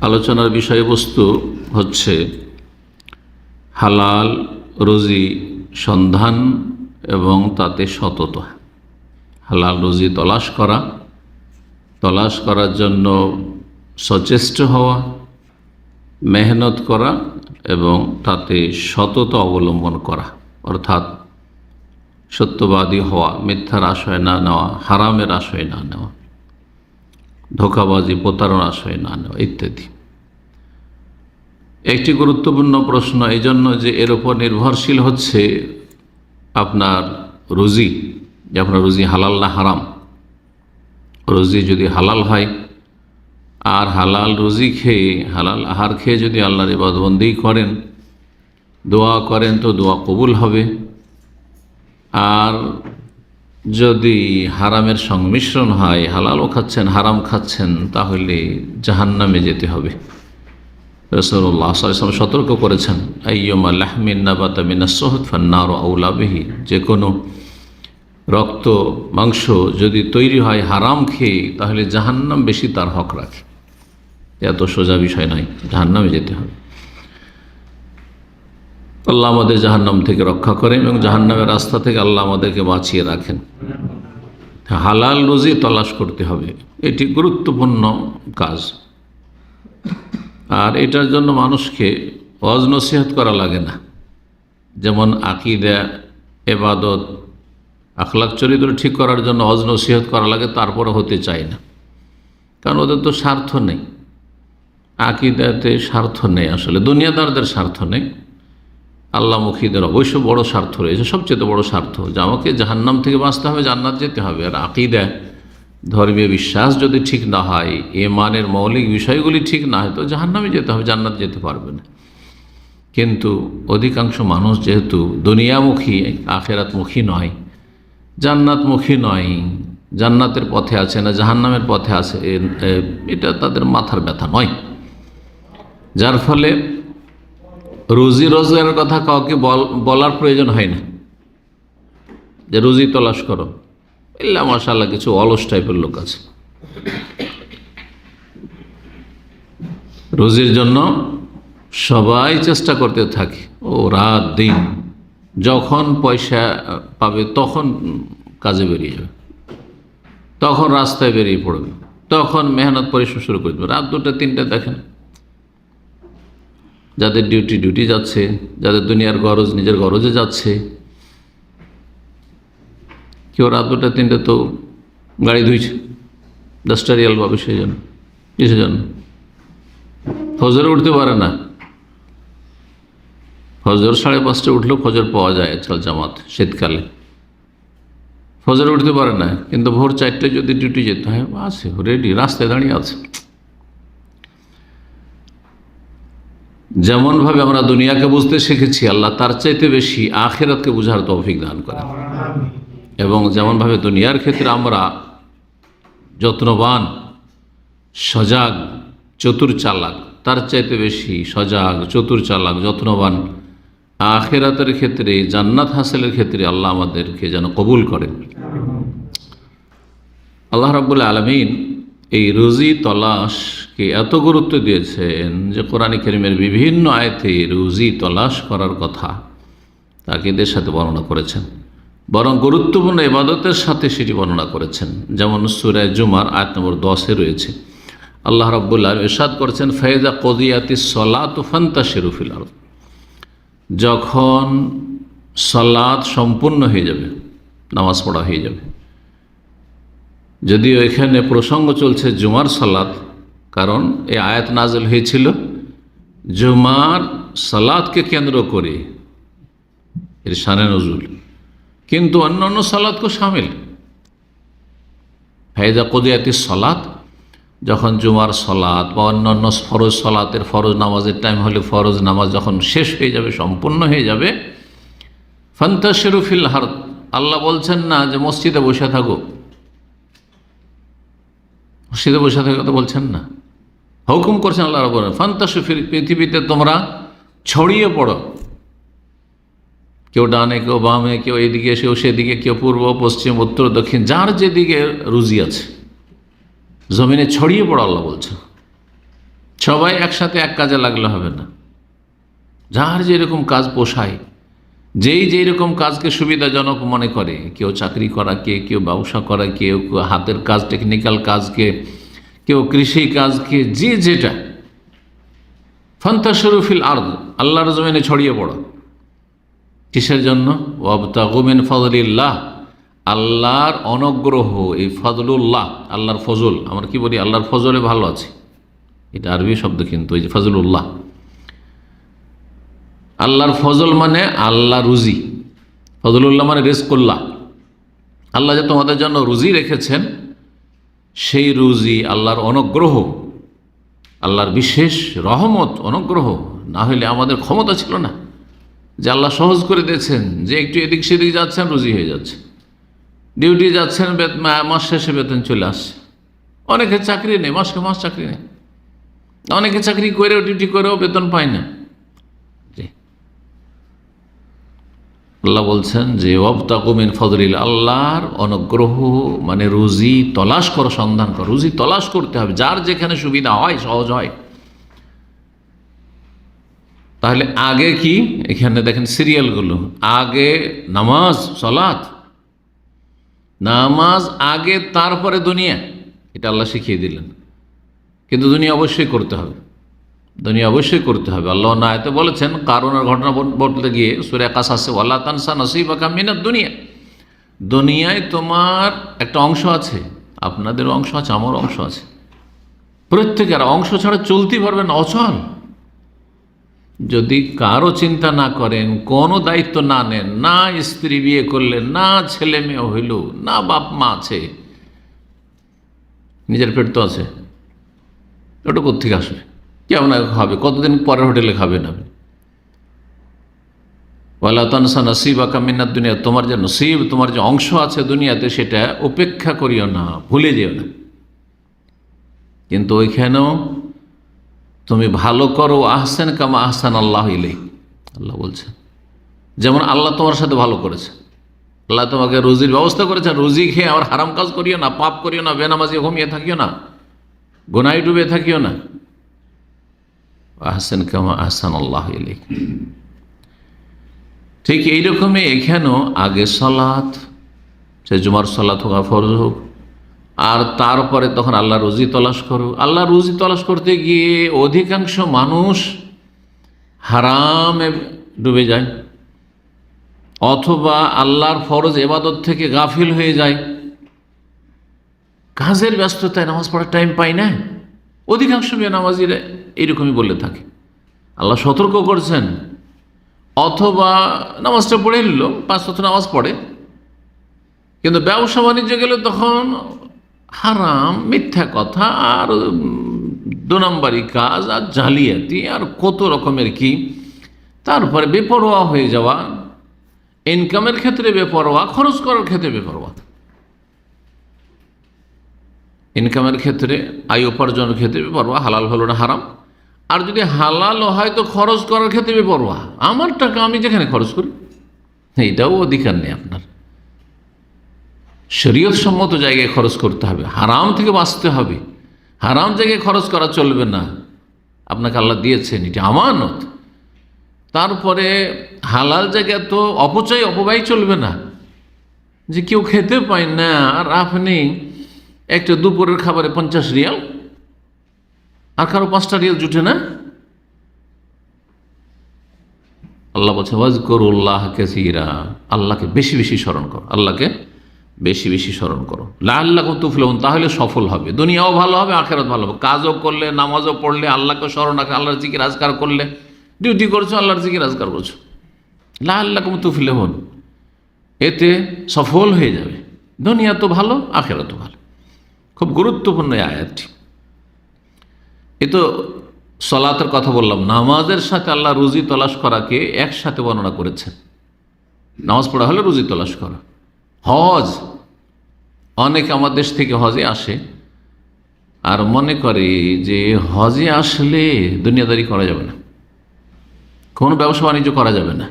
আলোচনার বিষয়বস্তু হচ্ছে হালাল রুজি সন্ধান এবং তাতে সততা। হালাল রুজি তলাশ করা, তলাশ করার জন্য সচেষ্ট হওয়া, মেহনত করা এবং তাতে সততা অবলম্বন করা। অর্থাৎ সত্যবাদী হওয়া, মিথ্যার আশয় না নেওয়া, হারামের আশয় না নেওয়া। ধোকাবাজি প্রতারণা আশয় না নেওয়া ইত্যাদি। একটি গুরুত্বপূর্ণ প্রশ্ন এই জন্য যে এর উপর নির্ভরশীল হচ্ছে আপনার রুজি, যে আপনার রুজি হালাল না হারাম। রুজি যদি হালাল হয়, আর হালাল রুজি খেয়ে, হালাল আহার খেয়ে যদি আল্লাহর ইবাদবন্দি করেন, দোয়া করেন, তো দোয়া কবুল হবে। আর যদি হারামের সংমিশ্রণ হয়, হালালও খাচ্ছেন, হারাম খাচ্ছেন, তাহলে জাহান্নামে যেতে হবে। রসল্লাহ সতর্ক করেছেন, আইয়মা লাহমিন মিনা আউলাবিহি যে কোনো রক্ত, মাংস যদি তৈরি হয় হারাম খেয়ে, তাহলে জাহান্নাম বেশি তার হক রাখে। এত সোজা বিষয় নয়, জাহান্নামে যেতে হবে। আল্লাহ আমাদের জাহান্নাম থেকে রক্ষা করেন এবং জাহান্নামের রাস্তা থেকে আল্লাহ আমাদেরকে বাঁচিয়ে রাখেন। হালাল রুজি তলাশ করতে হবে। এটি গুরুত্বপূর্ণ কাজ। আর এটার জন্য মানুষকে অজ নসিহত করা লাগে না। যেমন আকিদা, এবাদত আখলাক চরিত্র ঠিক করার জন্য অজ নসিহত করা লাগে তারপরে হতে চায় না। কারণ ওদের তো স্বার্থ নেই। আকিদাতে স্বার্থ নেই আসলে। দুনিয়াদারদের স্বার্থ নেই। আল্লাহমুখীদের অবশ্য বড় স্বার্থ রয়েছে, সবচেয়ে বড় স্বার্থ যে আমাকে জাহান্নাম থেকে বাঁচতে হবে, জান্নাত যেতে হবে। আর আকিদা, ধর্মীয় বিশ্বাস যদি ঠিক না হয় এ মানের মৌলিক বিষয়গুলি ঠিক না হয়, তো জাহান্নামে যেতে হবে, জান্নাত যেতে পারবে না। কিন্তু অধিকাংশ মানুষ যেহেতু দুনিয়ামুখী, আখেরাতমুখী নয়, জান্নাতমুখী নয়, জান্নাতের পথে আছে না, জাহান্নামের পথে আছে এটা তাদের মাথার ব্যথা নয়। যার ফলে রুজি রোজগারের কথা কাউকে বলার প্রয়োজন হয় না। যে রুজি তলাশ করো, ইল্লা মাসাল্লাহ কিছু অলস টাইপের লোক আছে। রুজির জন্য সবাই চেষ্টা করতে থাকে। ও রাত, দিন, যখন পয়সা পাবে তখন কাজে বেরিয়ে যাবে। তখন রাস্তায় বেরিয়ে পড়বে। তখন মেহনত পরিশ্রম শুরু করে দেবে। রাত দুটা, তিনটা দেখেন। যাদের ডিউটি ডিউটি যাচ্ছে, যাদের দুনিয়ার গরজ নিজের গরজে যাচ্ছে। কেউ রাত দুটা, তিনটে তো গাড়ি ধুইছে। দশটা রিয়াল পাবে সেই জন্য। কিসের জন্য? ফজরে উঠতে পারে না। ফজর সাড়ে পাঁচটা উঠলেও ফজর পাওয়া যায় আজকাল জামাত শীতকালে। ফজরে উঠতে পারে না, কিন্তু ভোর চারটে যদি ডিউটি যেতে হয়, আছে রেডি রাস্তায় দাঁড়িয়ে আছে। যেমনভাবে আমরা দুনিয়াকে বুঝতে শিখেছি, আল্লাহ তার চাইতে বেশি আখেরাতকে বুঝার তৌফিক দান করেন। এবং যেমনভাবে দুনিয়ার ক্ষেত্রে আমরা যত্নবান, সজাগ, চতুর চালাক, তার চাইতে বেশি সজাগ, চতুর চালাক, যত্নবান আখেরাতের ক্ষেত্রে, জান্নাত হাসিলের ক্ষেত্রে আল্লাহ আমাদেরকে যেন কবুল করেন। আল্লাহ রাবুল আলমিন এই রুজি তলাশকে এত গুরুত্ব দিয়েছেন যে কোরআন করিমের বিভিন্ন আয়তে রুজি তলাশ করার কথা তাকে তাকিদের সাথে বর্ণনা করেছেন। বরং গুরুত্বপূর্ণ ইবাদতের সাথে সেটি বর্ণনা করেছেন। যেমন সুরায় জুমার আয়াত নম্বর দশে রয়েছে, আল্লাহ রব্বুল্লাহ ইরশাদ করেছেন ফয়েজা কদিয়াতি সলাত ফান্তা শেরুফিল আরদ যখন সলাদ সম্পূর্ণ হয়ে যাবে, নামাজ পড়া হয়ে যাবে। যদিও এখানে প্রসঙ্গ চলছে জুমার সালাদ কারণ এই আয়াত নাজল হয়েছিল জুমার সালাদকে কেন্দ্র করে। এর শানে নজরুল কিন্তু অন্য অন্য সালাদকেও সামিল। ফায়দা কদিয়াতি সলাদ যখন জুমার সলাদ বা অন্য অন্য ফরজ সলাতের ফরজ নামাজের টাইম হলে ফরজ নামাজ যখন শেষ হয়ে যাবে, সম্পূর্ণ হয়ে যাবে ফান্তা শেরুফিল হার আল্লাহ বলছেন না যে মসজিদে বসে থাকো। মসজিদে বসে থাকার কথা বলছেন না। হুকুম করছেন আল্লাহ রব ফান্তাসু পৃথিবীতে তোমরা ছড়িয়ে পড়ো। কেউ ডানে, কেউ বামে, কেউ এদিকে কেউ সেদিকে, কেউ পূর্ব, পশ্চিম, উত্তর, দক্ষিণ, যার যেদিকে রুজি আছে। জমিনে ছড়িয়ে পড়ো আল্লাহ বলছে। সবাই একসাথে এক কাজে লাগলে হবে না। যার যেরকম কাজ পোষায়, যেই যেই রকম কাজকে সুবিধাজনক মনে করে, কেউ চাকরি করা, কে কেউ ব্যবসা করা, কেউ হাতের কাজ টেকনিক্যাল কাজকে কেউ কৃষি কাজকে যে যেটা ফন্তাশরুফিল আর্দ, আল্লাহর জমিনে ছড়িয়ে পড়ো। কিসের জন্য? ওয়াবতাগুমিন ফজলিল্লাহ আল্লাহর অনগ্রহ, এই ফজলুল্লাহ আল্লাহর ফজল। আমরা কি বলি? আল্লাহর ফজলে ভালো আছে। এটা আরবি শব্দ কিন্তু, এই যে ফজলুল্লাহ। আল্লাহর ফজল মানে আল্লাহ রুজি। ফজলুল্লাহ মানে রেজকুল্লাহ। আল্লাহ যে তোমাদের জন্য রুজি রেখেছেন সেই রুজি আল্লাহর অনুগ্রহ, আল্লাহর বিশেষ রহমত, অনুগ্রহ, না হলে আমাদের ক্ষমতা ছিল না। যে আল্লাহ সহজ করে দিয়েছেন, যে একটু এদিক সেদিক যাচ্ছেন, রুজি হয়ে যাচ্ছে। ডিউটি যাচ্ছেন মাস শেষে বেতন চলে আসছে। অনেকে চাকরি নেই মাসকে মাস চাকরি নেই। অনেকে চাকরি করেও ডিউটি করেও বেতন পায় না। আল্লাহ বলছেন যে অবতাকুমিন ফজলিল আল্লাহর অনুগ্রহ মানে রুজি তলাশ করো, সন্ধান করো। রুজি তলাশ করতে হবে, যার যেখানে সুবিধা হয়, সহজ হয়। তাহলে আগে কি? এখানে দেখেন সিরিয়ালগুলো। আগে নামাজ, সলাৎ। নামাজ আগে, তারপরে দুনিয়া। এটা আল্লাহ শিখিয়ে দিলেন। কিন্তু দুনিয়া অবশ্যই করতে হবে। দুনিয়া অবশ্যই করতে হবে। আল্লাহ নায়তে বলেছেন কারণের ঘটনা বল- বলতে গিয়ে সুরে আসে আল্লাহ তানসা নসিব মিনার দুনিয়া। দুনিয়ায় তোমার একটা অংশ আছে, আপনাদের অংশ আছে, আমার অংশ আছে। প্রত্যেকের অংশ ছাড়া চলতেই পারবেন অচল। যদি কারও চিন্তা না করেন, কোনো দায়িত্ব না নেন, না স্ত্রী বিয়ে করলেন না ছেলে মেয়ে হইল, না বাপ মা আছে, নিজের পেট তো আছে, ওটা কোথেকে আসবে? কেমন খাবে কতদিন পরে হোটেলে খাবেন আপনি? ওয়ালা তানসা নসিব আকামিনার দুনিয়া, তোমার যে নসিব, তোমার যে অংশ আছে দুনিয়াতে, সেটা উপেক্ষা করিও না, ভুলে যেও না। কিন্তু ওইখানেও তুমি ভালো করো, আহসান কামা আহসান আল্লাহ ইলাই আল্লাহ বলছেন যেমন আল্লাহ তোমার সাথে ভালো করেছে। আল্লাহ তোমাকে রুজির ব্যবস্থা করেছে, রুজি খেয়ে আবার হারাম কাজ করিও না, পাপ করিও না, বেনামাজি ঘুমিয়ে থাকিও না, গোনায় ডুবে থাকিও না। আহসান কামা আহসান আল্লাহ ইলাই ঠিক এইরকমই এখানেও আগে সলাৎ সে জুমার সলাৎ হোক, ফরজ হোক, আর তারপরে তখন আল্লাহ রুজি তলাশ করো আল্লাহ রুজি তলাশ করতে গিয়ে অধিকাংশ মানুষ হারামে ডুবে যায়, অথবা আল্লাহর ফরজ এবাদত থেকে গাফিল হয়ে যায়। কাজের ব্যস্ততায় নামাজ পড়ার টাইম পাই না। অধিকাংশ মেয়ে নামাজিরা এইরকমই বলে থাকে। আল্লাহ সতর্ক করছেন। অথবা নামাজটা পড়ে নিল, পাঁচ শত নামাজ পড়ে। কিন্তু ব্যবসা বাণিজ্য গেলে তখন হারাম, মিথ্যা কথা আর দু নম্বরই কাজ আর জালিয়াতি আর কত রকমের কি। তারপরে বেপরোয়া হয়ে যাওয়া, ইনকামের ক্ষেত্রে বেপরোয়া, খরচ করার ক্ষেত্রে বেপরোয়া। ইনকামের ক্ষেত্রে, আয় উপার্জনের ক্ষেত্রে বেপরোয়া, হালাল হলো না হারাম? আর যদি হালাল হয় তো খরচ করার ক্ষেত্রে বেপরোয়া আমার টাকা আমি যেখানে খরচ করি, এইটাও অধিকার নেই আপনার। শরীয়ত সম্মত জায়গায় খরচ করতে হবে, হারাম থেকে বাঁচতে হবে। হারাম জায়গায় খরচ করা চলবে না। আপনাকে আল্লাহ দিয়েছেন, এটি আমানত। তারপরে হালাল জায়গায় তো অপচয়, অপব্যয় চলবে না। যে কেউ খেতে পায় না, আর আপনি একটা দুপুরের খাবারে পঞ্চাশ রিয়াল আর কারও পাঁচটা রিয়াল জুটে না? আল্লাহ বলছে ওয়াজ করুল্লাহ কেসিরা। আল্লাহকে বেশি বেশি স্মরণ করো। আল্লাহকে বেশি বেশি স্মরণ করো। লা আল্লাহ তুফলন তাহলে সফল হবে। দুনিয়াও ভালো হবে, আখেরাত ভালো হবে। কাজও করলে, নামাজও পড়লে, আল্লাহকে স্মরণ রাখে আল্লাহর জিকির আজকার করলে ডিউটি করছ, আল্লাহর জিকির আজকার করছ। লা আল্লাহ তুফলে হন এতে সফল হয়ে যাবে। দুনিয়া তো ভালো আখেরাত তো ভালো। খুব গুরুত্বপূর্ণ এই আয়াতটি। এ তো সলাতের কথা বললাম। নামাজের সাথে আল্লাহ রুজি তলাশ করাকে একসাথে বর্ণনা করেছেন। নামাজ পড়া হলে রুজি তলাশ করা। হজ অনেক আমার দেশ থেকে হজে আসে আর মনে করে যে হজে আসলে দুনিয়াদারি করা যাবে না। কোনো ব্যবসা বাণিজ্য করা যাবে না।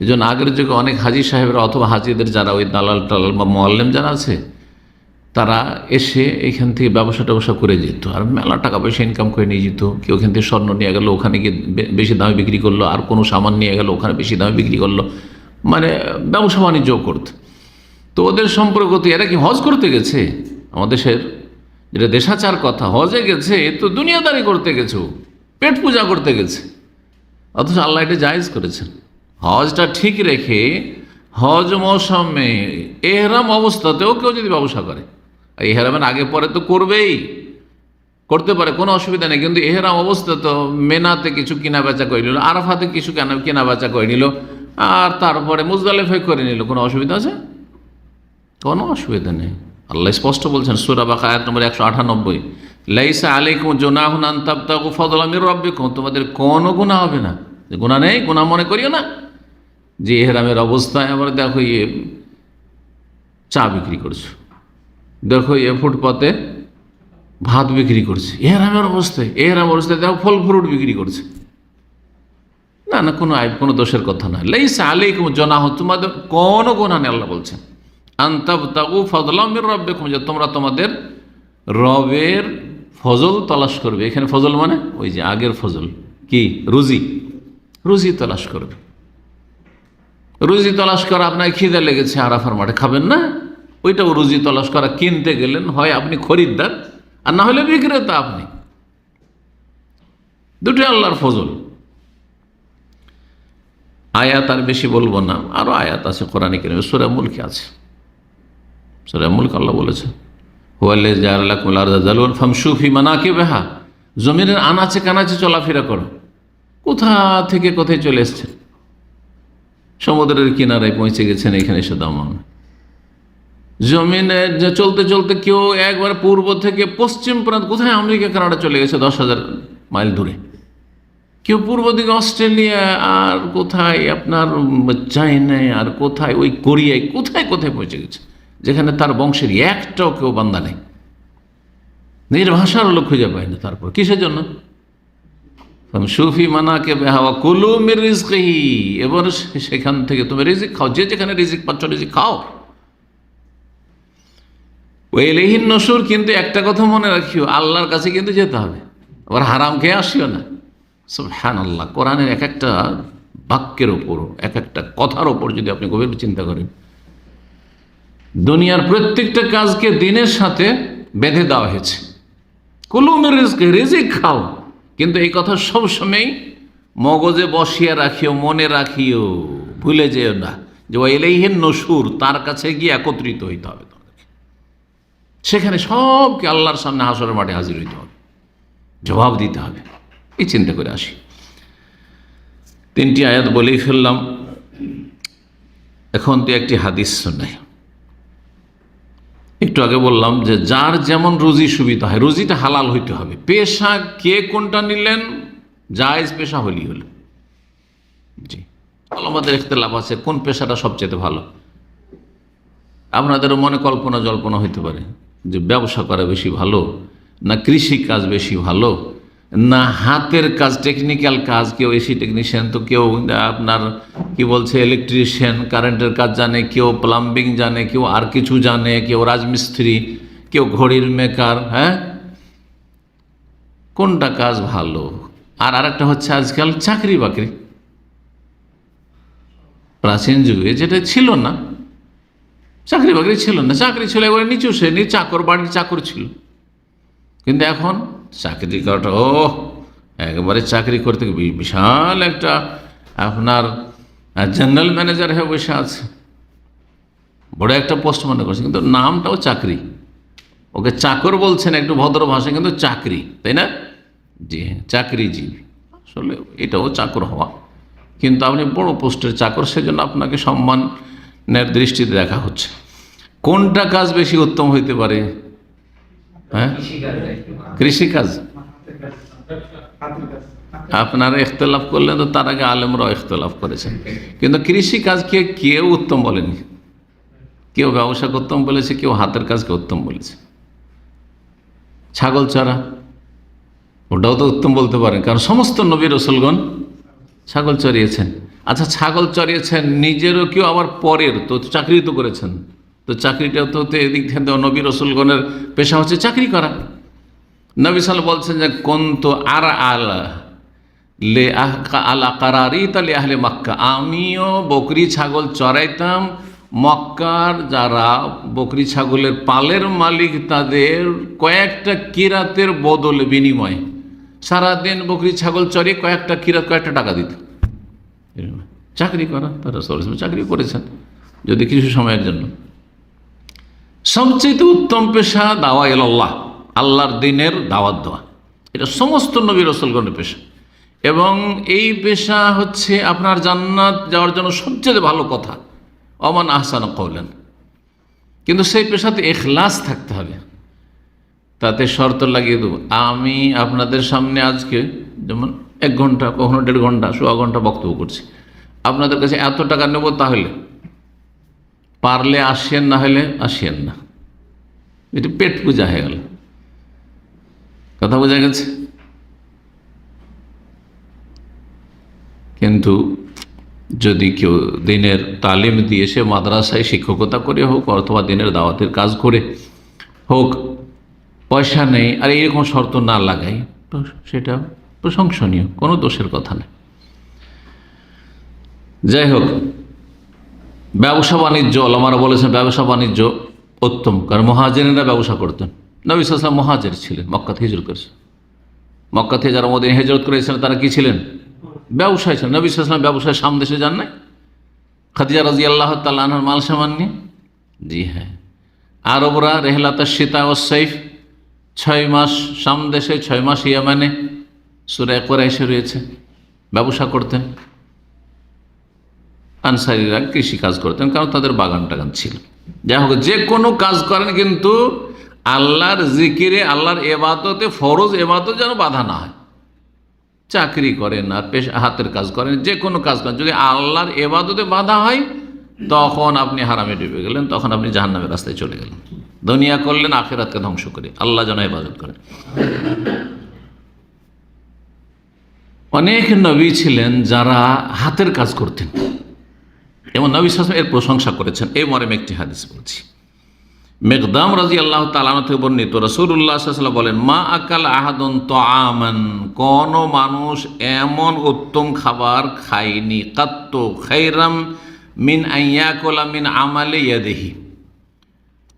এই জন্য আগের যুগে অনেক হাজি সাহেবরা অথবা হাজিদের যারা ওই দালাল টালাল বা মোয়াল্লেম যারা আছে তারা এসে এখান থেকে ব্যবসা ট্যাবসা করে যেত। আর মেলা টাকা পয়সা ইনকাম করে নিয়ে যেত। কেউ ওখান থেকে স্বর্ণ নিয়ে গেলো, ওখানে গিয়ে বেশি দামে বিক্রি করল। আর কোনো সামান নিয়ে গেলো, ওখানে বেশি দামে বিক্রি করল। মানে ব্যবসা বাণিজ্য করতো। তো ওদের সম্পর্ক তো এরা কি হজ করতে গেছে? আমাদের দেশের যেটা দেশাচার কথা, হজে গেছে তো দুনিয়াদারি করতে গেছে পেট পূজা করতে গেছে। অথচ আল্লাহ এটা জায়েজ করেছেন। হজটা ঠিক রেখে হজ মৌসুমে এহরাম অবস্থাতেও কেউ যদি ব্যবসা করে আর এহরামের আগে পরে তো করবেই। করতে পারে, কোনো অসুবিধা নেই, কিন্তু এহেরাম অবস্থা তো মেনাতে কিছু কেনা বেচা করে নিল, আরাফাতে কিছু কেনা কেনা বেচা করে নিল, আর তারপরে মুজদালেফে করে নিল, কোনো অসুবিধা আছে? কোনো অসুবিধা নেই। আল্লাহ স্পষ্ট বলছেন, সুরা বাকা নম্বর একশো আটানব্বই, লাইসা আলাইকুম জোনাহুন আন্তাবতাকু ফদলামির রব্বিকুম, তোমাদের কোনো গুণা হবে না। যে গুণা নেই গুণা মনে করিও না। যে এহরামের অবস্থায় আবার দেখো ইয়ে চা বিক্রি করছ। দেখো ইয়ে ফুটপাতে ভাত বিক্রি করছে। এহরামের অবস্থায় এহরাম অবস্থায় দেখো, ফল ফ্রুট বিক্রি করছে। না না, কোনো আইব কোনো দোষের কথা না নয়। লাইসা আলাইকুম জনাহ, তোমাদের কোনো গোনা নেই, আল্লাহ বলছেন। আন্তাব তাগু ফজলামের রব দেখুন যে তোমরা তোমাদের রবের ফজল তলাশ করবে। এখানে ফজল মানে? ওই যে আগের ফজল। কি? রুজি। রুজি তলাশ করবে। রুজি তলাশ করা আপনার খিদে লেগেছে আরাফার মাঠে। খাবেন না? ওইটাও রুজি তলাশ করা কিনতে গেলেন, হয় আপনি খরিদ্দার, আর না হলে বিক্রেতা আপনি। দুটি আল্লাহর ফজল। আয়াত আর বেশি বলব না আরও আয়াত আছে কোরআনে কোরআনিক সুরা মুলকে আছে। সুরা মুলক আল্লাহ বলেছে হুয়াল্লে বেহা জমিনের আনাচে কানাচে চলাফেরা করো। কোথা থেকে কোথায় চলে এসছেন? সমুদ্রের কিনারায় পৌঁছে গেছেন, এখানে এসে দামান। জমিনে চলতে চলতে কেউ একবার পূর্ব থেকে পশ্চিম প্রান্ত, কোথায়? আমেরিকা, কানাডা চলে গেছে দশ হাজার মাইল দূরে। কেউ পূর্ব দিকে অস্ট্রেলিয়া, আর কোথায় আপনার চাইনায় আর কোথায়? ওই কোরিয়ায়, কোথায় কোথায় পৌঁছে গেছে? যেখানে তার বংশের একটাও কেউ বান্দা নেই। নিজের ভাষার লোক খুঁজে পায় না তারপর। কিসের জন্য? সুফি মানাকে বেহাওয়া কুলু রিজকিহি। এবার সেখান থেকে তুমি রিজিক খাও। যে যেখানে রিজিক পাচ্ছ, রিজিক খাও। ওই লেহিন নসুর কিন্তু একটা কথা মনে রাখিও, আল্লাহর কাছে কিন্তু যেতে হবে। আবার হারাম খেয়ে আসিও না। সব হ্যান আল্লাহ কোরআনের এক একটা বাক্যের ওপর, এক একটা কথার ওপর যদি আপনি গভীর চিন্তা করেন, দুনিয়ার প্রত্যেকটা কাজকে দিনের সাথে বেঁধে দেওয়া হয়েছে। কুলুমের রিস্ক রিজিক খাও। কিন্তু এই কথা সবসময় মগজে বসিয়ে রাখিও, মনে রাখিও, ভুলে যেও না যে এলেইহেন নসুর তার কাছে গিয়ে একত্রিত হইতে হবে সেখানে সবকে আল্লাহর সামনে হাসরের মাঠে হাজির হইতে হবে। জবাব দিতে হবে। এই চিন্তা করে আসি। তিনটি আয়াত বলেই ফেললাম। এখন তো একটি হাদিস শোনাই। একটু আগে বললাম যে, যার যেমন রুজি সুবিধা হয়, রুজিটা হালাল হইতে হবে। পেশা কে কোনটা নিলেন? জায়েজ পেশা হলেই হলো। জি। আমাদের লাভ আছে, কোন পেশাটা সবচেয়ে ভালো? আপনাদেরও মনে কল্পনা জল্পনা হইতে পারে। যে ব্যবসা করা বেশি ভালো, না কৃষি কাজ বেশি ভালো, না হাতের কাজ টেকনিক্যাল কাজ, কেউ এসি টেকনিশিয়ান তো কেউ আপনার কি বলছে ইলেকট্রিশিয়ান কারেন্টের কাজ জানে, কেউ প্লাম্বিং জানে, কেউ আর কিছু জানে, কেউ রাজমিস্ত্রি, কেউ ঘড়ির মেকার হ্যাঁ? কোনটা কাজ ভালো? আর আরেকটা হচ্ছে আজকাল চাকরি বাকরি প্রাচীন যুগে যেটা ছিল না চাকরি বাকরি ছিল না। চাকরি ছিল একবারে নিচু শ্রেণি চাকর বাড়ির চাকর ছিল। কিন্তু এখন চাকরি করাটা ও একবারে চাকরি করতে বিশাল একটা আপনার জেনারেল ম্যানেজার হয়ে বসে আছে। বড় একটা পোস্ট মনে করছে, কিন্তু নামটাও চাকরি। ওকে চাকর বলছেন একটু ভদ্র ভাষায়, কিন্তু চাকরি, তাই না? জি হ্যাঁ চাকরিজীবী। আসলে এটাও চাকর হওয়া। কিন্তু আপনি বড় পোস্টের চাকর, সেজন্য আপনাকে সম্মানের দৃষ্টিতে দেখা হচ্ছে। কোনটা কাজ বেশি উত্তম হইতে পারে? হ্যাঁ? কৃষিকাজ। আপনারা ইখতলাফ করলেন তো তার আগে আলেমরাও ইখতলাফ করেছেন। কিন্তু কৃষিকাজকে কেউ উত্তম বলেনি। কেউ ব্যবসাকে উত্তম বলেছে, কেউ হাতের কাজকে উত্তম বলেছে। ছাগল চারা, ওটাও তো উত্তম বলতে পারেন। কারণ সমস্ত নবী রসুলগণ ছাগল চড়িয়েছেন। আচ্ছা ছাগল চড়িয়েছেন, নিজেরও কেউ আবার পরের? তো চাকরি তো করেছেন। তো চাকরিটা তো এদিক থেকে নবী রসুলগণের পেশা হচ্ছে চাকরি করা। নবী সাল বলছেন যে কোন তো আর আলা লে আলা কারারি তালে আহলে মক্কা। আমিও বকরি ছাগল চড়াইতাম। মক্কার যারা বকরি ছাগলের পালের মালিক, তাদের কয়েকটা কিরাতের বদলে বিনিময়ে সারাদিন বকরি ছাগল চড়িয়ে কয়েকটা কিরাত, কয়েকটা টাকা দিত। চাকরি করা, তারা সরাসরি চাকরি করেছেন, যদি কিছু সময়ের জন্য। সবচেয়ে উত্তম পেশা দাওয়া এল্লাহ আল্লাহর দিনের দাওয়াত দেওয়া। এটা সমস্ত নবী রসলগণের পেশা। এবং এই পেশা হচ্ছে আপনার জান্নাত যাওয়ার জন্য সবচেয়ে ভালো কথা। অমান আহসান কৌলেন কিন্তু সেই পেশাতে এখলাস থাকতে হবে। তাতে শর্ত লাগিয়ে দেবো, আমি আপনাদের সামনে আজকে যেমন এক ঘণ্টা, কখনো দেড় ঘণ্টা, সোয়া ঘণ্টা বক্তব্য করছি। আপনাদের কাছে এত টাকা নেব তাহলে? পারলে আসেন, না হলে আসেন না। এটা পেট পূজা হয়ে গেল। কথা বোঝা গেছে? কিন্তু যদি কেউ দিনের তালিম দিয়ে সে মাদ্রাসায় শিক্ষকতা করে হোক অথবা দিনের দাওয়াতের কাজ করে হোক, পয়সা নেই, আর এইরকম শর্ত না লাগাই, তো সেটা প্রশংসনীয়, কোনো দোষের কথা নেই যাই হোক, ব্যবসা বাণিজ্য আলমারা বলেছেন, ব্যবসা বাণিজ্য উত্তম, কারণ মহাজেনেরা ব্যবসা করতেন। নবী সাল্লাম মহাজের ছিলেন মক্কাতে হিজরত করেছেন। থেকে যারা মোদিন হিজরত করেছিলেন তারা কি ছিলেন? ব্যবসায় ছিলেন। নবী সাল্লাম ব্যবসায় সামদেশে যান নাই? খাদিজা রাজি আল্লাহ তাল্লাহর মাল সামান নিয়ে? জি হ্যাঁ। আরবরা রেহলাতা সীতা ও সৈফ ছয় মাস সামদেশে ছয় মাস ইয়ামানে সুরে করে এসে রয়েছে, ব্যবসা করতেন, আনসারিরা কৃষি কাজ করতেন, কারণ তাদের বাগান টাগান ছিল। যাই হোক, যে কোনো কাজ করেন কিন্তু আল্লাহর জিকিরে, আল্লাহর এবাদতে, ফরজ এবাদত যেন বাধা না হয়। চাকরি করেন আর পেশা, হাতের কাজ করেন, যে কোনো কাজ করেন। যদি আল্লাহর এবাদতে বাধা হয়, তখন আপনি হারামে ডুবে গেলেন, তখন আপনি জাহান্নামের রাস্তায় চলে গেলেন। দুনিয়া করলেন, আখেরাতকে ধ্বংস করে। আল্লাহ যেন এবাদত করেন। অনেক নবী ছিলেন যারা হাতের কাজ করতেন। এবং নবী সাসম এর প্রশংসা করেছেন। এই মর্মে একটি হাদিস বলছি। মেঘদাম রাজি আল্লাহ তালানো থেকে বর্ণিত রসুল্লাহ সাল্লাম বলেন, মা আকাল আহাদন তো আমান কোন মানুষ এমন উত্তম খাবার খায়নি, কাত্ত খাইরাম মিন আইয়াকলা মিন আমালে ইয়াদেহি।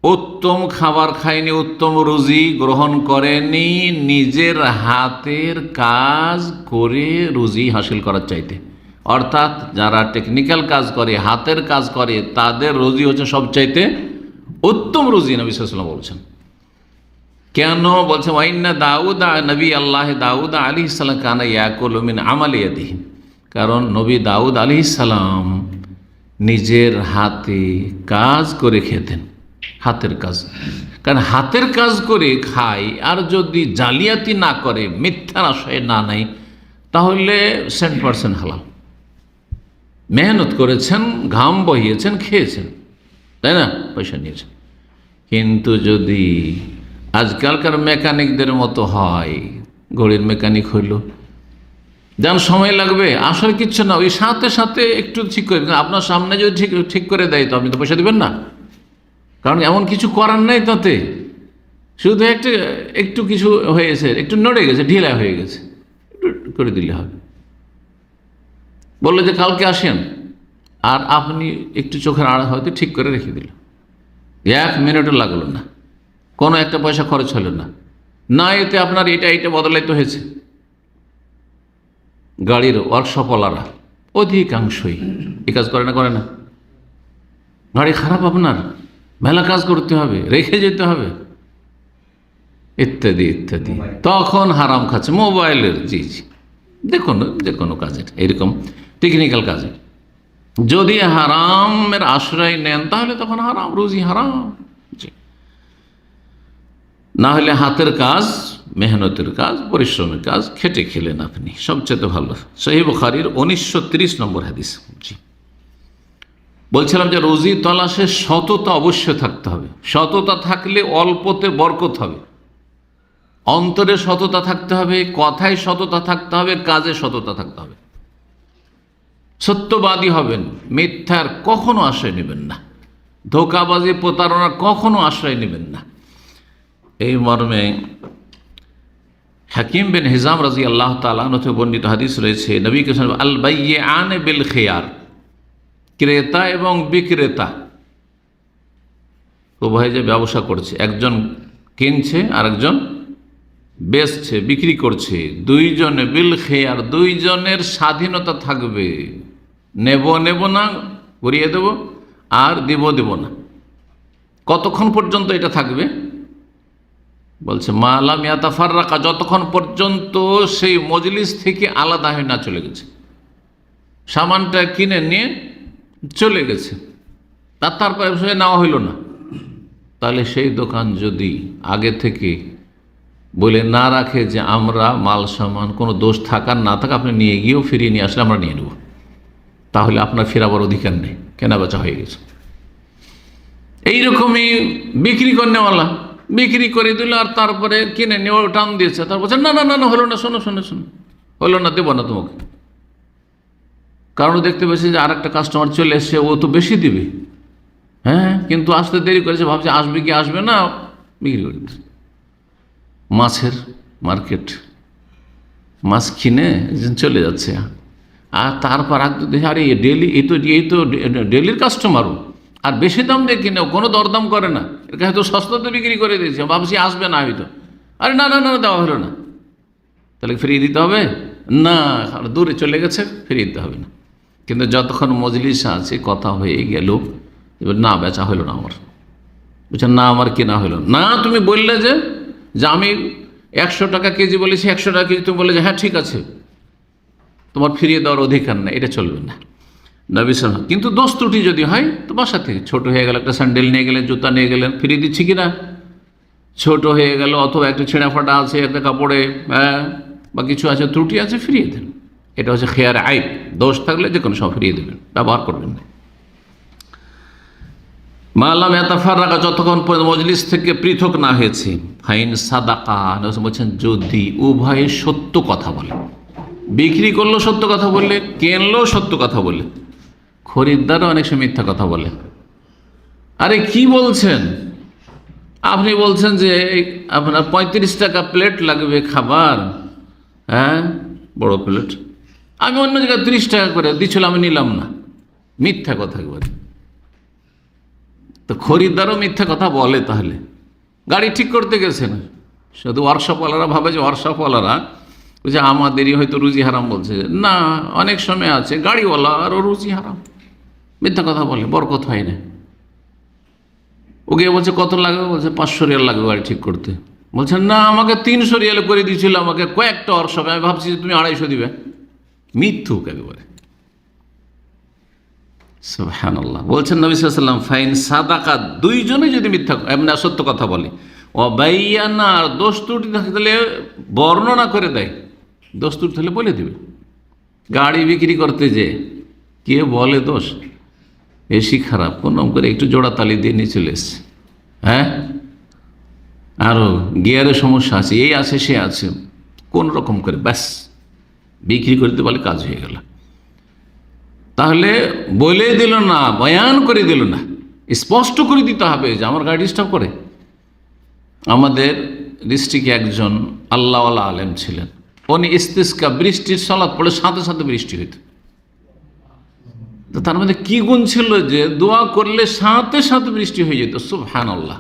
উত্তম খাবার খায়নি উত্তম রুজি গ্রহণ করেনি, নিজের হাতের কাজ করে রুজি হাসিল করার চাইতে। অর্থাৎ যারা টেকনিক্যাল কাজ করে, হাতের কাজ করে, তাদের রুজি হচ্ছে সবচাইতে উত্তম রুজি, নবী সাল্লাম বলছেন। কেন? বলছে ওয়াইন্না দাউদ নবী আল্লাহ দাউদ আলী ইসাল্লাম কানা ইয়াকুলমিন আমালিয়াদিহ কারণ নবী দাউদ আলী ইসাল্লাম নিজের হাতে কাজ করে খেতেন। হাতের কাজ। কারণ হাতের কাজ করে খায়, আর যদি জালিয়াতি না করে, মিথ্যার আশয় না নেয়, তাহলে সেন্ট পার্সেন্ট হালাল। মেহনত করেছেন, ঘাম বহিয়েছেন, খেয়েছেন, তাই না? পয়সা নিয়েছেন। কিন্তু যদি আজকালকার মেকানিকদের মতো হয়, ঘড়ির মেকানিক হইল, যান সময় লাগবে আসলে কিচ্ছু না, ওই সাথে সাথে একটু ঠিক করে আপনার সামনে যদি ঠিক ঠিক করে দেয়, তো আপনি তো পয়সা দেবেন না। কারণ এমন কিছু করার নাই তাতে। শুধু একটু একটু কিছু হয়েছে, একটু নড়ে গেছে, ঢিলা হয়ে গেছে। একটু করে দিলে হবে। বলল যে, কালকে আসেন। আর আপনি একটু চোখের আড়া হয়তো ঠিক করে রেখে দিল। এক মিনিটও লাগল না। কোনো একটা পয়সা খরচ হলো না। না, এতে আপনার এটা এটা বদলাইতে হয়েছে। গাড়ির ওয়ার্কশপওয়ালারা অধিকাংশই এই কাজ করে না করে না। গাড়ি খারাপ আপনার? মেলা কাজ করতে হবে রেখে যেতে হবে। ইত্যাদি ইত্যাদি। তখন হারাম খাচ্ছে মোবাইলের জি জি। যে কোনো যে কোনো কাজের এরকম টেকনিক্যাল কাজে যদি হারামের আশ্রয় নেন তাহলে তখন হারাম রুজি হারাম। না হলে হাতের কাজ মেহনতের কাজ পরিশ্রমের কাজ খেটে খেলেন আপনি। সবচেয়ে ভালো। সহি বুখারির উনিশশো তিরিশ নম্বর হাদিস। জি। বলছিলাম যে রোজি তলাশে সততা অবশ্যই থাকতে হবে। সততা থাকলে অল্পতে বরকত হবে। অন্তরে সততা থাকতে হবে, কথায় সততা থাকতে হবে, কাজে সততা থাকতে হবে। সত্যবাদী হবেন, মিথ্যার কখনো আশ্রয় নেবেন না। ধোকাবাজি প্রতারণা কখনো আশ্রয় নেবেন না। এই মর্মে হাকিম বিন হিজাম রাজি আল্লাহ তালতে বর্ণিত হাদিস রয়েছে, নবী কৃষ্ণ আল বাইয়ে আন বিল খেয়ার। ক্রেতা এবং বিক্রেতা। উভয় যে ব্যবসা করছে, একজন কিনছে আর একজন বেচছে, বিক্রি করছে। দুইজনে বিল খেয়ার দুইজনের স্বাধীনতা থাকবে। নেব নেব না ঘুরিয়ে দেব আর দেব দেব না। কতক্ষণ পর্যন্ত এটা থাকবে? বলছে মা আলাম রাখা যতক্ষণ পর্যন্ত সেই মজলিস থেকে আলাদা হয়ে না চলে গেছে। সামানটা কিনে নিয়ে চলে গেছে। তার তারপরে সে নেওয়া হইল না। তাহলে সেই দোকান যদি আগে থেকে বলে না রাখে যে আমরা মাল সামান কোনো দোষ থাকার না থাকা আপনি নিয়ে গিয়েও ফিরিয়ে নিয়ে আসলে আমরা নিয়ে নেব। তাহলে আপনার ফেরাবার অধিকার নেই কেনা বেচা হয়ে গেছে। এইরকমই বিক্রি করেওয়ালা বিক্রি করে দিল আর তারপরে কিনে নিয়ে টান দিয়েছে। তারপর না না না, হলো না, শোনো শোনো শোনো, হলো না, দেবো না তোমাকে। কারণ দেখতে পেয়েছে যে আর একটা কাস্টমার চলে এসছে, ও তো বেশি দিবে। হ্যাঁ কিন্তু আসতে দেরি করেছে, ভাবছে আসবে কি আসবে না, বিক্রি করে মাছের মার্কেট মাছ কিনে চলে যাচ্ছে। আর তারপর আর দেখে, আরে ডেলি এই তো এই তো ডেলির কাস্টমারও আর বেশি দাম দিয়ে কিনে কোনো দরদাম করে না। এর হয়তো সস্তাতে বিক্রি করে দিয়েছে, ভাবছি আসবে না হয়তো। আরে, না না না দেওয়া হলো না। তাহলে ফিরিয়ে দিতে হবে? না, দূরে চলে গেছে, ফিরিয়ে দিতে হবে না। কিন্তু যতক্ষণ মজলিস আছে, কথা হয়ে গেল, এবার না বেচা হলো না আমার। বলছেন না আমার কেনা হলো না। তুমি বললে যে যে আমি একশো টাকা কেজি বলেছি, একশো টাকা কেজি, তুমি বললে যে হ্যাঁ ঠিক আছে। তোমার ফিরিয়ে দেওয়ার অধিকার নেই, এটা চলবে না। নবী সালাম কিন্তু দোষ ত্রুটি যদি হয়, তো বাসা থেকে। ছোট হয়ে গেল, একটা স্যান্ডেল নিয়ে গেলেন, জুতা নিয়ে গেলেন, ফিরিয়ে দিচ্ছি কি না ছোট হয়ে গেল, অথবা একটা ছেঁড়া ফাটা আছে, একটা কাপড়ে হ্যাঁ বা কিছু আছে, ত্রুটি আছে, ফিরিয়ে দেন। এটা হচ্ছে খেয়ার আইব দোষ থাকলে যে কোনো সময় ফিরিয়ে দেবেন, ব্যবহার করবেন না। মাল্লাম রাখা যতক্ষণ পর্যন্ত মজলিস থেকে পৃথক না হয়েছে, ফাইন সাদাকা বলছেন, যদি উভয়ে সত্য কথা বলে। বিক্রি করল সত্য কথা বললে কেনলেও সত্য কথা বলে খরিদ্দারও অনেক সময় মিথ্যা কথা বলে। আরে কি বলছেন? আপনি বলছেন যে আপনার পঁয়ত্রিশ টাকা প্লেট লাগবে খাবার হ্যাঁ? বড় প্লেট। আমি অন্য জায়গায় তিরিশ টাকা করে দিচ্ছিলাম আমি নিলাম না। মিথ্যা কথা একবারে। তো খরিদ্দারও মিথ্যা কথা বলে তাহলে। গাড়ি ঠিক করতে গেছেন শুধু ওয়ার্কশপওয়ালারা ভাবে যে ওয়ার্কশপওয়ালারা যে আমাদেরই হয়তো রুজি হারাম বলছে। না, অনেক সময় আছে, গাড়িওয়ালা আরও রুজি হারাম। মিথ্যা কথা বলে, বরকত হয় না। ও গিয়ে বলছে, কত লাগবে? বলছে, পাঁচশো রিয়াল লাগবে গাড়ি ঠিক করতে। বলছেন না, আমাকে তিনশো রিয়াল করে দিয়েছিল আমাকে কয়েকটা ওয়ার্কশপে আমি ভাবছি যে তুমি আড়াইশো দিবে। মিথ্যুক একেবারে সুবহানাল্লাহ। বলছেন নবী সাল্লাম ফাইন সাদাকা, দুইজনে যদি মিথ্যা এমনি সত্য কথা বলে। ও বাইয়ানা আর দোষ ত্রুটি থাকলে বর্ণনা করে দেয়। দোষ ত্রুটি থাকলে বলে দেবে। গাড়ি বিক্রি করতে যে, কে বলে দোষ? বেশি খারাপ। কোনো করে একটু জোড়া তালি দিয়ে নিয়ে চলে এসছে হ্যাঁ? আরও গিয়ারের সমস্যা আছে, এই আছে, সে আছে। কোন রকম করে, ব্যাস। বিক্রি করতে পারলে কাজ হয়ে গেল। তাহলে বলে দিল না, বয়ান করে দিল না, স্পষ্ট করে দিতে হবে যে আমার গাড়ি ডিস্টার্ব করে। আমাদের ডিস্ট্রিক্টে একজন আল্লাহওয়ালা আলেম ছিলেন। উনি ইস্তিস্কা বৃষ্টির সলাৎ পড়ে সাথে সাথে বৃষ্টি হইত। তো তার মধ্যে কি গুণ ছিল যে দোয়া করলে সাথে সাথে বৃষ্টি হয়ে যেত? সুবহান আল্লাহ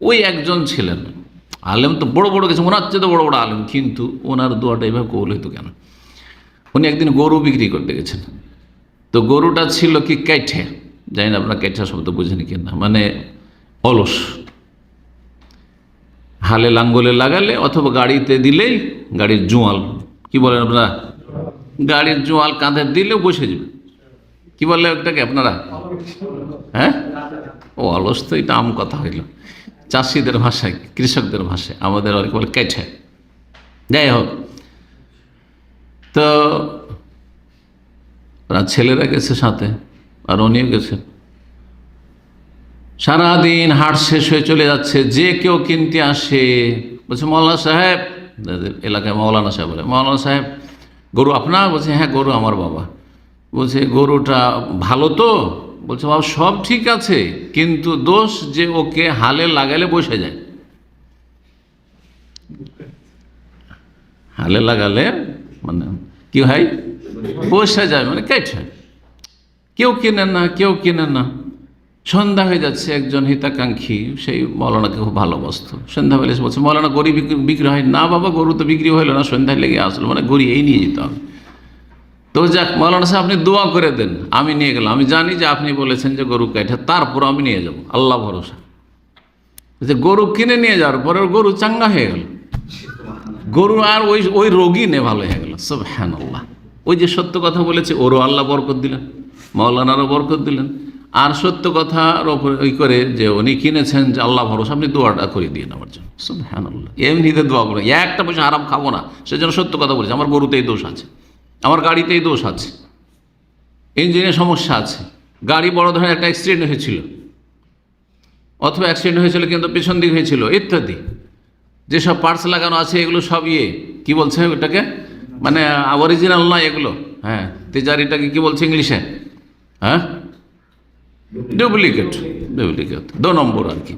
ওই একজন ছিলেন। আলেম তো বড় বড় গেছে, ওনার চেয়ে তো বড় বড় আলেম, কিন্তু ওনার দোয়াটা এভাবে কবুল হইতো কেন? উনি একদিন গরু বিক্রি করতে গেছেন। তো গরুটা ছিল কি ক্যাঠে জানি না, আপনার ক্যাঠা শব্দ বুঝেনি কিনা মানে অলস। হালে লাঙ্গলে লাগালে অথবা গাড়িতে দিলেই গাড়ির জোয়াল। কি বলেন আপনারা? গাড়ির জোয়াল কাঁধে দিলেও বসে যাবে। কি বললে ওটাকে আপনারা? হ্যাঁ? ও, অলস তো, এটা আম কথা হইল। চাষিদের ভাষায়, কৃষকদের ভাষায়, আমাদের অনেক বলে কেঠে। যাই হোক তো ছেলেরা গেছে সাথে, আর উনিও গেছেন সারাদিন হাট শেষ হয়ে চলে যাচ্ছে, যে কেউ কিনতে আসে, বলছে, মৌলানা সাহেব, এলাকায় মৌলানা সাহেব বলে, মৌলানা সাহেব, গরু আপনার? বলছে হ্যাঁ গরু আমার বাবা। বলছে, গরুটা ভালো তো? বলছে, বাবা, সব ঠিক আছে, কিন্তু দোষ যে ওকে হালে লাগালে বসে যায়। হালে লাগালে মানে কি হয়? বসে যায় মানে কেটে কেউ কিনে না, কেউ কিনে না। সন্ধ্যা হয়ে যাচ্ছে, একজন হিতাকাঙ্ক্ষী, সেই মৌলানাকে খুব ভালোবাসত। সন্ধ্যা বেলা এসে বলছে, মৌলানা, গরু বিক্রি হয় না বাবা, গরু তো বিক্রি হইল না, সন্ধ্যায় লেগে আসলো। মানে গরু এই নিয়ে যেতে। হবে তো যাক, মৌলানা সাহেব, আপনি দোয়া করে দেন, আমি নিয়ে গেলাম। আমি জানি যে আপনি বলেছেন যে গরু কাইঠে তারপর আমি নিয়ে যাব। আল্লাহ ভরসা। যে গরু কিনে নিয়ে যাওয়ার পরে গরু চাঙ্গা হয়ে গেল। গরু আর ওই ওই রোগী নে ভালো হয়ে গেল। সব হ্যান আল্লাহ ওই যে সত্য কথা বলেছে, ওরও আল্লাহ বরকত দিলেন মৌলানারও বরকত দিলেন। আর সত্য কথার ওপর ওই করে যে উনি কিনেছেন, যে আল্লাহ ভরসা, আপনি দোয়াটা করে দিয়ে নেওয়ার জন্য। সব হ্যান আল্লাহ এমনিতে দোয়া করে। একটা পয়সা আরাম খাব না, সেজন্য সত্য কথা বলেছে। আমার গরুতেই দোষ আছে, আমার গাড়িতেই দোষ আছে, ইঞ্জিনের সমস্যা আছে। গাড়ি বড় ধরনের একটা অ্যাক্সিডেন্ট হয়েছিল, অথবা অ্যাক্সিডেন্ট হয়েছিল কিন্তু পেছন দিক হয়েছিল, ইত্যাদি। যেসব পার্টস লাগানো আছে, এগুলো সব ইয়ে। কি বলছে ওটাকে? মানে অরিজিনাল নয় এগুলো। হ্যাঁ তেজারিটাকে কি বলছে ইংলিশে? হ্যাঁ? ডুপ্লিকেট ডুপ্লিকেট দু নম্বর আর কি।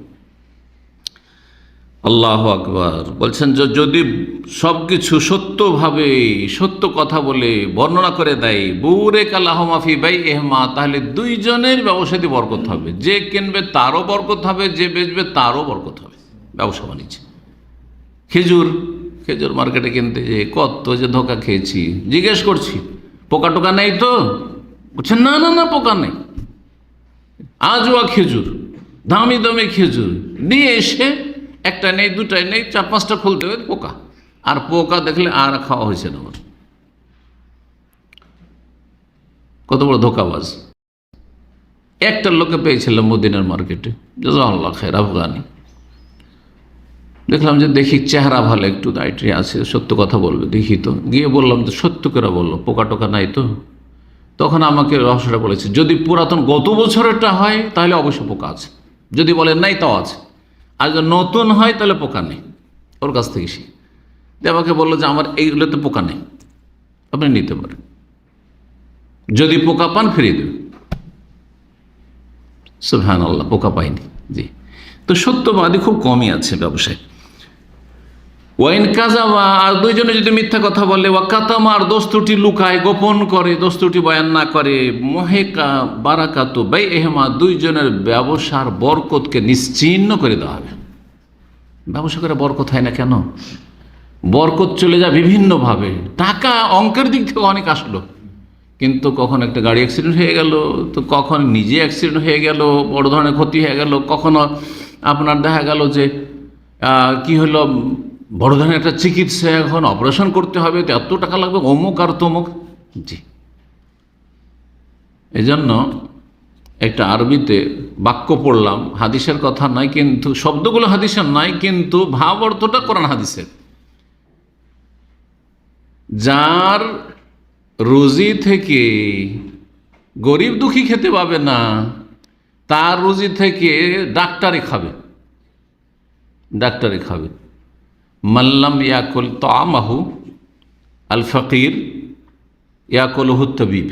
আল্লাহ আকবার। বলছেন, যে, যদি সব কিছু সত্যভাবে সত্য কথা বলে বর্ণনা করে দেয় বুরে কালাহ মাফি বাই এহমা তাহলে দুইজনের ব্যবসাতে বরকত হবে। যে কিনবে তারও বরকত হবে, যে বেচবে তারও বরকত হবে। ব্যবসা বাণিজ্য। খেজুর খেজুর মার্কেটে কিনতে যে কত যে ধোকা খেয়েছি। জিজ্ঞেস করছি, পোকা টোকা নেই তো? বলছে, না না না, পোকা নেই। আজওয়া খেজুর, দামি দামি খেজুর। নিয়ে এসে একটা নেই, দুটাই নেই, চার, পাঁচটা খুলতে হবে পোকা। আর পোকা দেখলে আর খাওয়া হয়েছে না আমার কত বড় ধোকাবাজ। একটা লোকে পেয়েছিলাম মদিনার মার্কেটে জাজাল্লাহ খের আফগানি। দেখলাম যে দেখি চেহারা ভালো, একটু দায়িত্বে আছে, সত্য কথা বলবে, দেখি তো। গিয়ে বললাম তো সত্য করে বলল, পোকা টোকা নাই তো? তখন আমাকে রহস্যটা বলেছে, যদি পুরাতন গত বছরেরটা হয়, তাহলে অবশ্য পোকা আছে। যদি বলে নাই, তাও আছে। আর যদি নতুন হয়, তাহলে পোকা নেই। ওর কাছ থেকে সে। আমাকে বলল যে আমার এইগুলোতে পোকা নেই। আপনি নিতে পারেন। যদি পোকা পান, ফিরিয়ে দেবেন। সুবহান আল্লাহ পোকা পাইনি। জি। তো সত্যবাদী খুব কমই আছে ব্যবসায়। ওয়াইন কাজামা আর দুইজনে যদি মিথ্যা কথা বলে, ওয়া আর দোষ ত্রুটি লুকায়, গোপন করে, দোষ ত্রুটি বয়ান না করে, মহেকা বারাকাত বাই এহমা দুইজনের ব্যবসার বরকতকে নিশ্চিহ্ন করে দেওয়া হবে। ব্যবসা করে বরকত হয় না কেন? বরকত চলে যায় বিভিন্নভাবে। টাকা অঙ্কের দিক থেকে অনেক আসলো। কিন্তু কখন একটা গাড়ি অ্যাক্সিডেন্ট হয়ে গেল, তো কখন নিজে অ্যাক্সিডেন্ট হয়ে গেল, বড় ধরনের ক্ষতি হয়ে গেল, কখনো আপনার দেখা গেল যে কি হলো বড় ধরনের একটা চিকিৎসা এখন অপারেশন করতে হবে, তো এত টাকা লাগবে, অমুক আর তমুক। জি। এজন্য একটা আরবিতে বাক্য পড়লাম, হাদিসের কথা নয় কিন্তু, শব্দগুলো হাদিসের নয় কিন্তু ভাব অর্থটা কোরআন হাদিসের। যার রুজি থেকে গরিব দুঃখী খেতে পাবে না, তার রুজি থেকে ডাক্তারে খাবে। ডাক্তারে খাবে। মাল্লাম ইয়াকুল তো আমাহু আল ফকির ইয়াকুল হুত্তবিব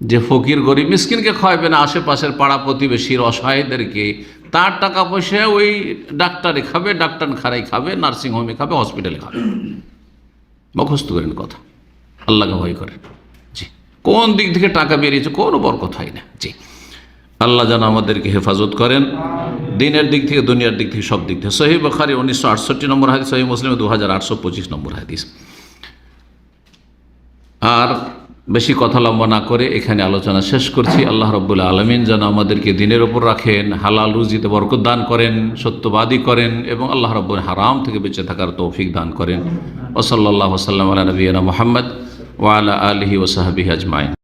যে ফকির গরিব মিসকিনকে খাওয়াবে না, আশেপাশের পাড়া প্রতিবেশীর অসহায়দেরকে তার টাকা পয়সা ওই ডাক্তারে খাবে, ডাক্তার খারাই খাবে নার্সিংহোমে খাবে, হসপিটালে খাবে। মুখস্থ করেন কথা। আল্লাহকে ভয় করেন জি। কোন দিক থেকে টাকা বেরিয়েছে, কোনো বরকত হয় না। জি। আল্লাহ যেন আমাদেরকে হেফাজত করেন। দিনের দিক থেকে, দুনিয়ার দিক থেকে সব দিক থেকে। সহি বখারি উনিশশো আটষট্টি নম্বর হাদিস সহি মুসলিম দু হাজার আটশো পঁচিশ নম্বর হাদিস। আর বেশি কথা লম্বা না করে এখানে আলোচনা শেষ করছি। আল্লাহ রব্বুল্লা আলমিন যেন আমাদেরকে দিনের ওপর রাখেন, হালাল রুজিতে বরকত দান করেন, সত্যবাদী করেন এবং আল্লাহ রব্বুল হারাম থেকে বেঁচে থাকার তৌফিক দান করেন। ওসল্লাহ সাল্লাম আলা নবীনা মোহাম্মদ ওয়ালা আলহি ওসাহাবি আজমাইন।